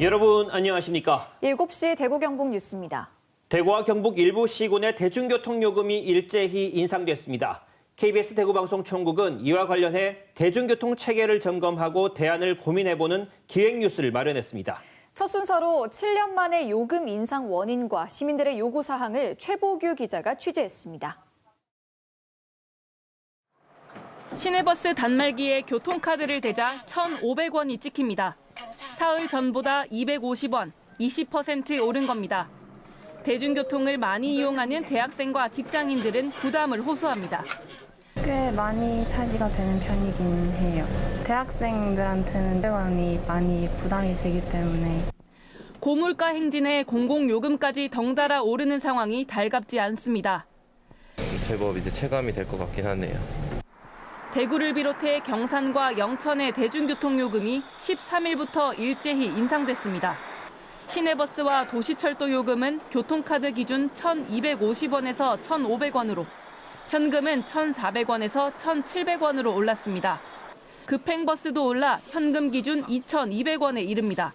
여러분 안녕하십니까? 7시 대구 경북 뉴스입니다. 대구와 경북 일부 시군의 대중교통 요금이 일제히 인상됐습니다. KBS 대구방송총국은 이와 관련해 대중교통 체계를 점검하고 대안을 고민해보는 기획 뉴스를 마련했습니다. 첫 순서로 7년 만의 요금 인상 원인과 시민들의 요구 사항을 최보규 기자가 취재했습니다. 시내버스 단말기에 교통카드를 대자 1,500원이 찍힙니다. 사흘 전보다 250원, 20% 오른 겁니다. 대중교통을 많이 이용하는 대학생과 직장인들은 부담을 호소합니다. 꽤 많이 차지가 되는 편이긴 해요. 대학생들한테는 100원이 많이 부담이 되기 때문에 고물가 행진에 공공요금까지 덩달아 오르는 상황이 달갑지 않습니다. 제법 이제 체감이 될 것 같긴 하네요. 대구를 비롯해 경산과 영천의 대중교통 요금이 13일부터 일제히 인상됐습니다. 시내버스와 도시철도 요금은 교통카드 기준 1,250원에서 1,500원으로, 현금은 1,400원에서 1,700원으로 올랐습니다. 급행버스도 올라 현금 기준 2,200원에 이릅니다.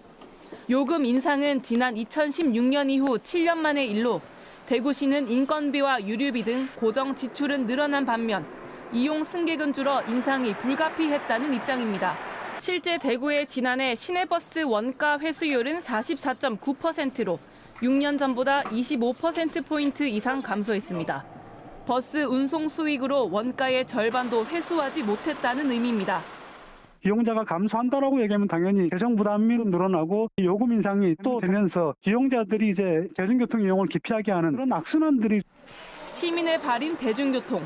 요금 인상은 지난 2016년 이후 7년 만의 일로 대구시는 인건비와 유류비 등 고정 지출은 늘어난 반면 이용 승객은 줄어 인상이 불가피했다는 입장입니다. 실제 대구의 지난해 시내버스 원가 회수율은 44.9%로 6년 전보다 25%포인트 이상 감소했습니다. 버스 운송 수익으로 원가의 절반도 회수하지 못했다는 의미입니다. 이용자가 감소한다라고 얘기하면 당연히 재정 부담이 늘어나고 요금 인상이 또 되면서 이용자들이 이제 대중교통 이용을 기피하게 하는 그런 악순환들이 시민의 발인 대중교통.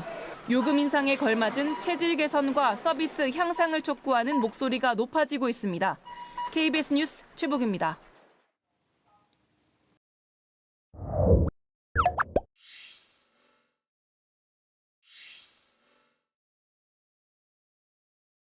요금 인상에 걸맞은 체질 개선과 서비스 향상을 촉구하는 목소리가 높아지고 있습니다. KBS 뉴스 최복입니다.